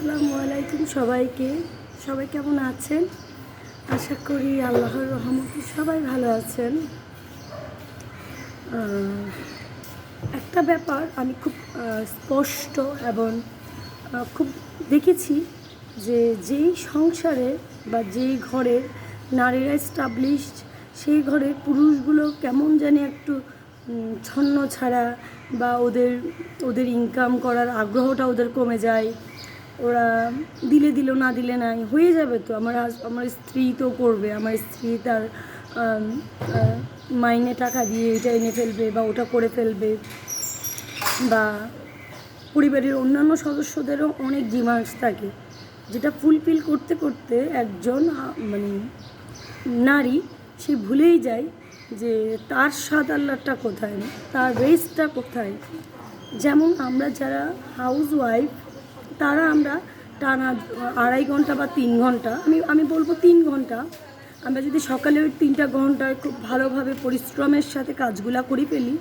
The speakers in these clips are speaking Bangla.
আসসালামু আলাইকুম সবাইকে। সবাই কেমন আছেন? আশা করি আল্লাহর রহমতে সবাই ভালো আছেন। একটা ব্যাপার আমি খুব স্পষ্ট এবং খুব দেখেছি যে যেই সংসারে বা যেই ঘরে নারীরা স্টাবলিশড সেই ঘরে পুরুষগুলো কেমন জানি একটু ছন্ন ছাড়া বা ওদের ওদের ইনকাম করার আগ্রহটা ওদের কমে যায়। ওরা দিলে দিল, না দিলে নাই, হয়ে যাবে তো। আমার আমার স্ত্রী তো করবে, আমার স্ত্রী তার মাইনে টাকা দিয়ে এটা এনে ফেলবে বা ওটা করে ফেলবে। বা পরিবারের অন্যান্য সদস্যদেরও অনেক ডিমান্ডস থাকে, যেটা ফুলফিল করতে করতে একজন মানে নারী সে ভুলেই যায় যে তার স্বাদ আল্লাহটা কোথায়, তার রেস্টটা কোথায়। যেমন আমরা যারা হাউস ওয়াইফ তারা আমরা টানা আড়াই ঘণ্টা বা তিন ঘণ্টা, আমি আমি বলব তিন ঘণ্টা, আমরা যদি সকালে ওই তিনটা ঘন্টায় খুব ভালোভাবে পরিশ্রমের সাথে কাজগুলা করে ফেলি,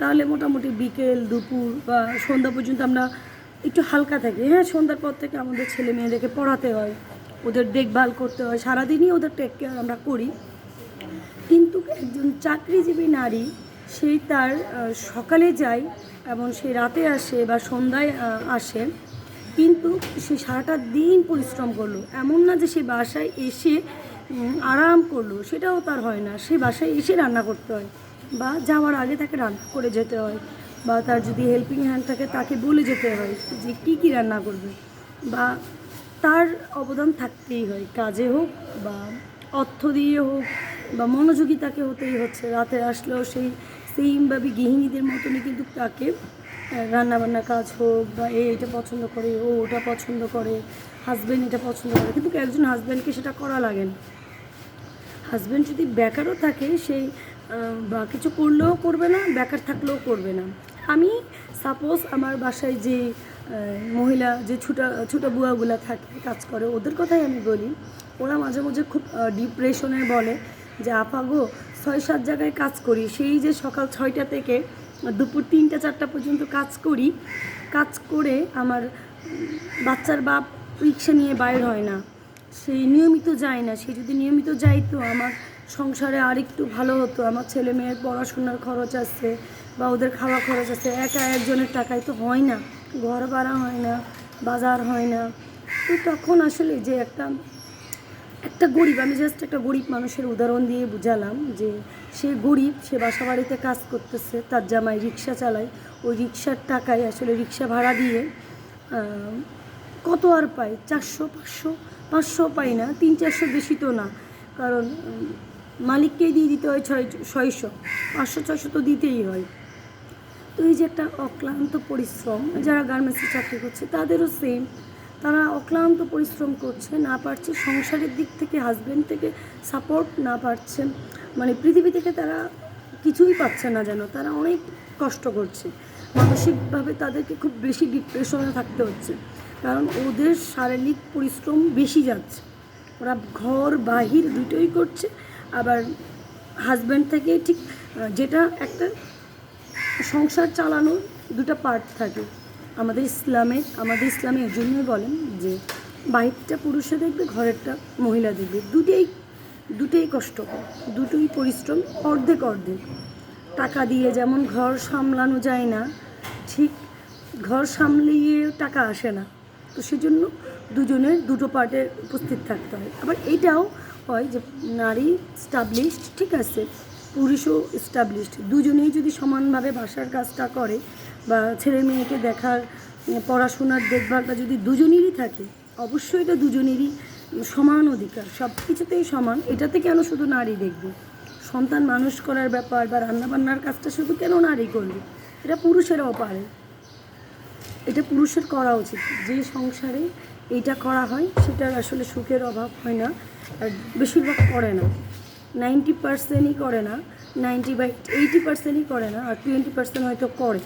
তাহলে মোটামুটি বিকেল, দুপুর বা সন্ধ্যা পর্যন্ত আমরা একটু হালকা থাকি। হ্যাঁ সন্ধ্যার পর থেকে আমাদের ছেলে মেয়েদেরকে পড়াতে হয়, ওদের দেখভাল করতে হয়, সারাদিনই ওদের টেক কেয়ার আমরা করি। কিন্তু একজন চাকরিজীবী নারী, সেই তার সকালে যায় এবং সে রাতে আসে বা সন্ধ্যায় আসে কিন্তু সে সারাটা দিন পরিশ্রম করল। এমন না যে সে বাসায় এসে আরাম করল, সেটাও তার হয় না। সে বাসায় এসে রান্না করতে হয় বা যাওয়ার আগে তাকে রান্না করে যেতে হয় বা তার যদি হেল্পিং হ্যান্ড থাকে তাকে বলে যেতে হয় যে কী কী রান্না করবে বা তার অবদান থাকতেই হয়, কাজে হোক বা অর্থ দিয়ে হোক বা মনোযোগী তাকে হতেই হচ্ছে। রাতে আসলেও সেই সেইমভাবে গৃহিণীদের মতনই কিন্তু তাকে রান্নাবান্না কাজ হোক বা এ এটা পছন্দ করে, ও ওটা পছন্দ করে হাজব্যান্ড এটা পছন্দ করে। কিন্তু একজন হাজব্যান্ডকে সেটা করা লাগে না। হাজব্যান্ড যদি বেকারও থাকে, সেই বা কিছু করলেও করবে না, বেকার থাকলেও করবে না। আমি সাপোজ আমার বাসায় যে মহিলা, যে ছোটা, ছোটো বুয়াগুলা থাকে, কাজ করে, ওদের কথাই আমি বলি। ওরা মাঝে মাঝে খুব ডিপ্রেশনে বলে যে, আপা গো ছয় সাত জায়গায় কাজ করি, সেই যে সকাল ছয়টা থেকে দুপুর তিনটা, চারটা পর্যন্ত কাজ করি। কাজ করে আমার বাচ্চার বাপ রিক্সা নিয়ে বাইর হয় না। সেই নিয়মিত যায় না। সে যদি নিয়মিত যাইতো, আমার সংসারে আরেকটু ভালো হতো। আমার ছেলে মেয়ের পড়াশোনার খরচ আছে বা ওদের খাওয়া খরচ আছে, একা একজনের টাকায় তো হয় না। ঘর ভাড়া হয় না, বাজার হয় না। তো তখন আসলে যে একটা একটা গরিব, আমি জাস্ট একটা গরিব মানুষের উদাহরণ দিয়ে বুঝালাম যে সে গরিব, সে বাসা বাড়িতে কাজ করতেছে, তার জামাই রিক্সা চালায়, ওই রিক্সার টাকায় আসলে রিক্সা ভাড়া দিয়ে কত আর পায়? চারশো, পাঁচশো পাঁচশো পাই না, তিন চারশো বেশি তো না। কারণ মালিককেই দিয়ে দিতে হয় ছয়, ছয়শো, পাঁচশো, ছয়শো তো দিতেই হয়। তো এই যে একটা অক্লান্ত পরিশ্রম, যারা গার্মেন্টসে চাকরি করছে, তাদেরও সেম তারা অক্লান্ত পরিশ্রম করছে, না পারছে সংসারের দিক থেকে হাজব্যান্ড থেকে সাপোর্ট না পারছে। মানে পৃথিবী থেকে তারা কিছুই পাচ্ছে না যেন, তারা অনেক কষ্ট করছে। মানসিকভাবে তাদেরকে খুব বেশি ডিপ্রেশনে থাকতে হচ্ছে, কারণ ওদের শারীরিক পরিশ্রম বেশি যাচ্ছে। ওরা ঘর, বাহির দুটোই করছে, আবার হাজব্যান্ড থেকে ঠিক যেটা একটা সংসার চালানোর দুটো পার্ট থাকে। আমাদের ইসলামে আমাদের ইসলামে এই জন্যই বলেন যে বাহিরটা পুরুষে দেখবে, ঘরেরটা মহিলা দেখবে। দুটেই দুটেই কষ্টকর, দুটোই পরিশ্রম, অর্ধেক অর্ধেক। টাকা দিয়ে যেমন ঘর সামলানো যায় না, ঠিক ঘর সামলিয়ে টাকা আসে না। তো সেজন্য দুজনের, দুটো পার্টে উপস্থিত থাকতে হয়। আবার এইটাও হয় যে নারী স্টাবলিশড ঠিক আছে, পুরুষও স্টাবলিশড দুজনেই যদি সমানভাবে বাসার কাজটা করে বা ছেলে মেয়েকে দেখার পড়াশোনার দেখভালটা যদি দুজনেরই থাকে, অবশ্যই এটা দুজনেরই সমান অধিকার। সব কিছুতেই সমান। এটাতে কেন শুধু নারী দেখবে? সন্তান মানুষ করার ব্যাপার বা রান্নাবান্নার কাজটা শুধু কেন নারী করবে? এটা পুরুষেরাও পারে এটা পুরুষের করা উচিত। যে সংসারে এইটা করা হয়, সেটার আসলে সুখের অভাব হয় না। আর বেশিরভাগ করে না। নাইনটি পার্সেন্টই করে না। নাইনটি বাই এইটি পার্সেন্টই করে না। আর টোয়েন্টি পার্সেন্ট হয়তো করে।